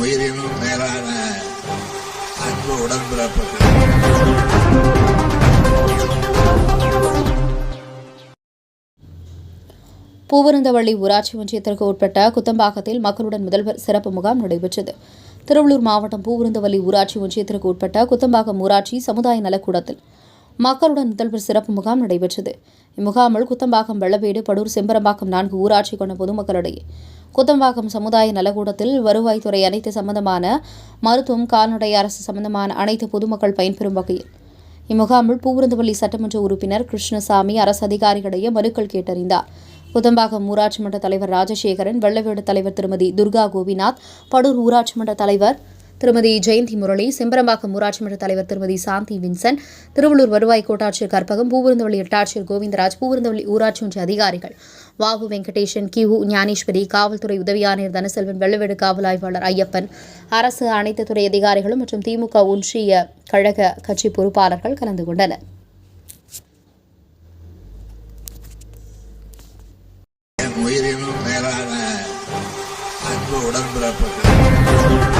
உயிரினும் மேலான அன்பு உடன்பிறப்புகள். பூவருந்தவள்ளி ஊராட்சி ஒன்றியத்திற்கு உட்பட்ட குத்தம்பாக்கத்தில் மக்களுடன் முதல்வர் சிறப்பு முகாம் நடைபெற்றது. திருவள்ளூர் மாவட்டம் பூவிருந்தவள்ளி ஊராட்சி ஒன்றியத்திற்கு உட்பட்ட குத்தம்பாக்கம் ஊராட்சி சமுதாய நலக்கூடத்தில் மக்களுடன் முதல்வர் சிறப்பு முகாம் நடைபெற்றது. இம்முகாமில் குத்தம்பாக்கம் வெள்ளவேடு படூர் செம்பரம்பாக்கம் நான்கு ஊராட்சி கொண்ட பொதுமக்களிடையே குத்தம்பாக்கம் சமுதாய நலக்கூடத்தில் வருவாய்த்துறை அனைத்து சம்பந்தமான மருத்துவம் கால்நடை அரசு சம்பந்தமான அனைத்து பொதுமக்கள் பயன்பெறும் வகையில். இம்முகாமில் பூவிருந்தவள்ளி சட்டமன்ற உறுப்பினர் கிருஷ்ணசாமி அரசு அதிகாரிகளிடையே மனுக்கள் கேட்டறிந்தார். குதம்பாக்கம் ஊராட்சி மன்ற தலைவர் ராஜசேகரன் வெள்ளவேடு தலைவர் திருமதி துர்கா கோபிநாத் படூர் ஊராட்சி மன்ற தலைவர் திருமதி ஜெயந்தி முரளி செம்பரம்பாக்கம் ஊராட்சி மன்ற தலைவர் திருமதி சாந்தி வின்சன் திருவள்ளூர் வருவாய் கோட்டாட்சியர் கற்பகம் பூவிருந்தவள்ளி எட்டாட்சியர் கோவிந்தராஜ் பூவிருந்தவள்ளி ஊராட்சி ஒன்றிய அதிகாரிகள் வாவு வெங்கடேஷன் கிஹு ஞானேஸ்வரி காவல்துறை உதவி ஆணையர் தனசெல்வன் வெள்ளவேடு காவல் ஆய்வாளர் ஐயப்பன் அரசு அனைத்து துறை அதிகாரிகளும் மற்றும் திமுக ஒன்றிய கழக கட்சி பொறுப்பாளர்கள் கலந்து கொண்டனர். உயிரினும் மேலான அன்பு உடன்பிறப்புகள்